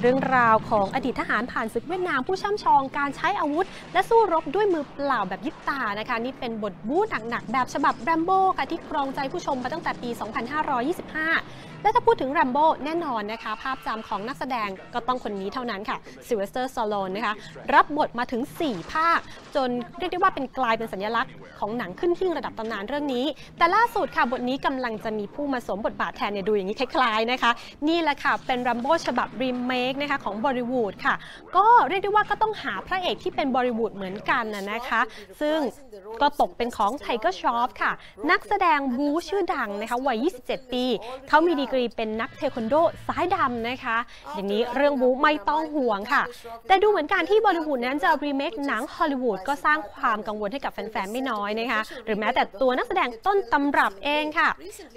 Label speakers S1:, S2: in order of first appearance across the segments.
S1: เรื่องราวของอดีตทหารผ่านศึกเวียดนามผู้ช่ำชองการใช้อาวุธ และสู้รบด้วยมือเปล่าแบบยิบตานะคะ นี่เป็นบทบู๊หนักๆ แบบฉบับแรมโบ้ค่ะที่ครองใจผู้ชมมาตั้งแต่ปี 2525และถ้าพูดถึงแรมโบ้แน่นอนนะคะ ภาพจำของนักแสดงก็ต้องคนนี้เท่านั้นค่ะซิลเวสเตอร์ซอลอนนะคะ รับบทมาถึง 4 ภาค จนเรียกได้ว่าเป็นกลายเป็นสัญลักษณ์ของหนังขึ้นหิ้งระดับตำนานเรื่องนี้ แต่ล่าสุดค่ะบทนี้กำลังจะมีผู้มาสวมบทบาทแทนเนี่ยดูอย่างนี้คล้ายๆนะคะ นี่แหละค่ะเป็นรัมโบ้ฉบับรีเมคนะคะของบอลิวูดค่ะ ก็เรียกได้ว่าก็ต้องหาพระเอกที่เป็นบอลิวูดเหมือนกันนะนะคะ ซึ่งก็ตกเป็นของไทเกอร์ชอฟค่ะ นักแสดงบูชื่อดังนะคะวัย 27 ปีเขามีดีกรีเป็นนักเทควันโดซ้ายดำนะคะ อย่างนี้เรื่องบูไม่ต้องห่วงค่ะ แต่ดูเหมือนการที่บอลิวูดนั้นจะรีเมคหนังฮอลลีวูดก็สร้างความกังวลให้กับแฟนๆ ไม่น้อยนะคะ หรือแม้แต่ตัวนักแสดงต้นตำรับเองค่ะ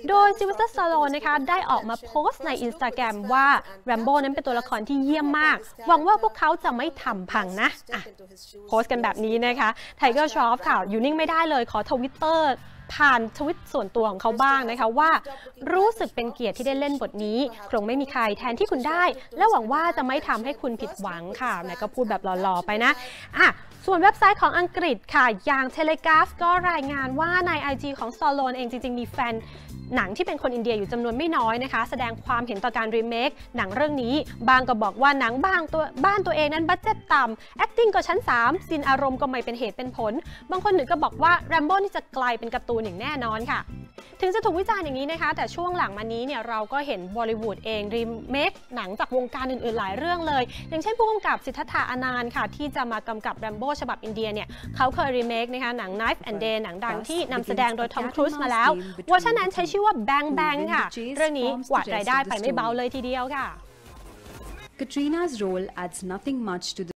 S1: โดยซิลเวสเตอร์สโลนนะคะได้ออกมาโพสต์ในอินสตาแกรมว่าแรมโบ้นั้นเป็นตัวละครที่เยี่ยมมาก หวังว่าพวกเขาจะไม่ทำพังนะอะโพสต์กันแบบนี้นะคะไทเกอร์ชอฟค่ะอยู่นิ่งไม่ได้เลยขอทวิตเตอร์ ผ่านทวิตส่วนตัวของเขาบ้างนะคะว่า รู้สึกเป็นเกียรติที่ได้เล่นบทนี้คงไม่มีใครแทนที่คุณได้ และหวังว่าจะไม่ทำให้คุณผิดหวังค่ะแม่ก็พูดแบบหล่อๆไปนะอะส่วนเว็บไซต์ของอังกฤษค่ะ อย่าง Telegraph ก็รายงานว่าใน IG ของซอลโลนเองจริง ๆ มีแฟนหนังที่เป็นคนอินเดียอยู่จำนวนไม่น้อยนะคะ แสดงความเห็นต่อการรีเมคหนังเรื่องนี้ บางก็บอกว่าหนังบางตัวบ้านตัวเองนั้นบัตเจ็ตต่ำ acting ก็ชั้น 3 ซินอารมณ์ก็ไม่เป็นเหตุเป็นผล บางคนหนึ่งก็บอกว่าแรมโบ้นี่จะกลายเป็นการ์ตูนอย่างแน่นอนค่ะ ถึงจะถูกวิจารณ์อย่างนี้นะคะ แต่ช่วงหลังมานี้เนี่ยเราก็เห็นบอลิวูดเองรีเมคหนังจากวงการอื่นๆ หลายเรื่องเลย อย่างเช่นผู้กำกับสิทธัตถะอนานท์ค่ะ ที่จะมากำกับแรมโบ้ฉบับอินเดียเนี่ยเขาเคยรีเมคนะคะหนัง Knife and Day หนังดังที่นำแสดงโดยทอมครูซมาแล้วเวอร์ชันนั้นใช้ชื่อว่า Bang Bang ค่ะ เรื่องนี้กวาดรายได้ไปไม่เบาเลยทีเดียวค่ะ
S2: Katrina's role adds nothing much to the